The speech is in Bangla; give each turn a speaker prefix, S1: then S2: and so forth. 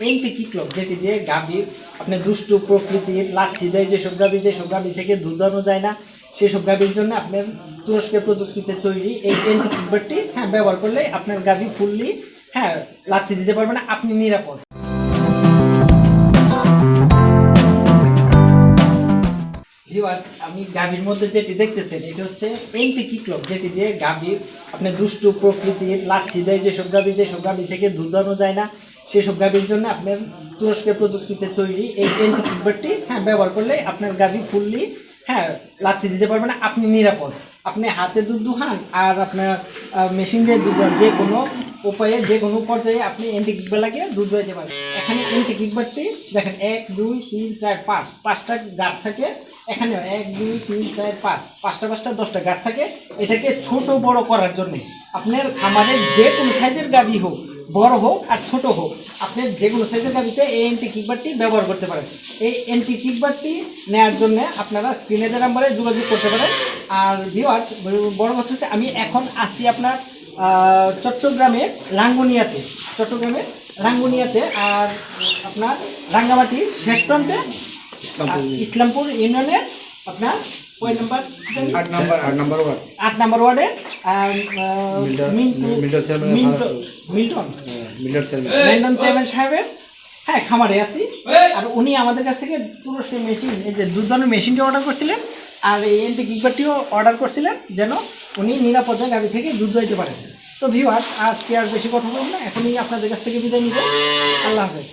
S1: পেন্টি কিকলক যেটি দিয়ে গাভীর আপনার দুষ্টু প্রকৃতির লাচ্ছি দেয় যেসব গাভী যেসব গাভী থেকে দুধ দানো যায় না, সেসব গাভীর জন্য আপনার তুরস্কের প্রযুক্তিতে তৈরি এই পেন্টি কিকবারটি হ্যাঁ ব্যবহার করলে আপনার গাভী ফুললি হ্যাঁ লাচ্ছি দিতে পারবে না, আপনি নিরাপদ। আমি গাভীর মধ্যে যেটি দেখতেছেন, এটা হচ্ছে পেন্টি কিকলক যেটি দিয়ে গাভীর আপনার দুষ্টু প্রকৃতির লাচ্ছি দেয় যেসব গাভী যেসব গাভী থেকে দুধ দানো যায় না সেসব গাভীর জন্য আপনার তুরস্কের প্রযুক্তিতে তৈরি এই কিকবারটি হ্যাঁ ব্যবহার করলে আপনার গাভী ফুললি হ্যাঁ লাচ্ছি দিতে পারবে না, আপনি নিরাপদ। আপনি হাতে দুধ দুহান আর আপনার মেশিন দিয়ে দুধ যে কোনো উপায়ে, যে কোনো পর্যায়ে আপনি এন্টি কিকবার লাগিয়ে দুধ দোয়াতে পারেন এখানে এন্টি কিকবারটি দেখেন, এক, দুই, তিন, চার, পাঁচ, পাঁচটা গাঢ় থাকে। এখানে এক, দুই, তিন, চার, পাঁচ, পাঁচটা পাঁচটা, দশটা গাঢ় থাকে। এটাকে ছোট বড় করার জন্য আপনার খামারের যে কোনো সাইজের গাভি হোক বড় হোক আর ছোট হোক আপনি যেগুলো কোনো সাইজের গাভিতে এই এন্টি কিকবারটি ব্যবহার করতে পারেন। এই এন্টি কিকবারটি নেওয়ার জন্য আপনারা স্ক্রিনে যে নাম্বারে যোগাযোগ করতে পারেন। আর ভিওয়ার্স বড় কথা হচ্ছে আমি এখন আসি আপনার চট্টগ্রামে লাঙ্গুনিয়াতে। চট্টগ্রামে লাঙ্গুনিয়াতে আর আপনার রাঙ্গামাটির শেষ প্রান্তে ইসলামপুর ইউনিয়নের আপনার ওই নাম্বার?
S2: আট নাম্বার আট নাম্বার ওয়ার্ড
S1: আট নাম্বার ওয়ার্ডে
S2: মিল্টন- চেয়ারম্যান
S1: সাহেবের হ্যাঁ খামারে আছি। আর উনি আমাদের কাছ থেকে পুরো সেই মেশিন এই যে দুধ দানোর মেশিনটি অর্ডার করছিলেন আর এই এনটি কিকবারটিও অর্ডার করছিলেন যেন উনি নিরাপদে গাড়ি থেকে দুধ দইতে পারেন। তো ভিউয়ার আজকে আর বেশি কথা বলব না এখনই আপনাদের কাছ থেকে বিদায় নিব। আল্লাহ হাফেজ।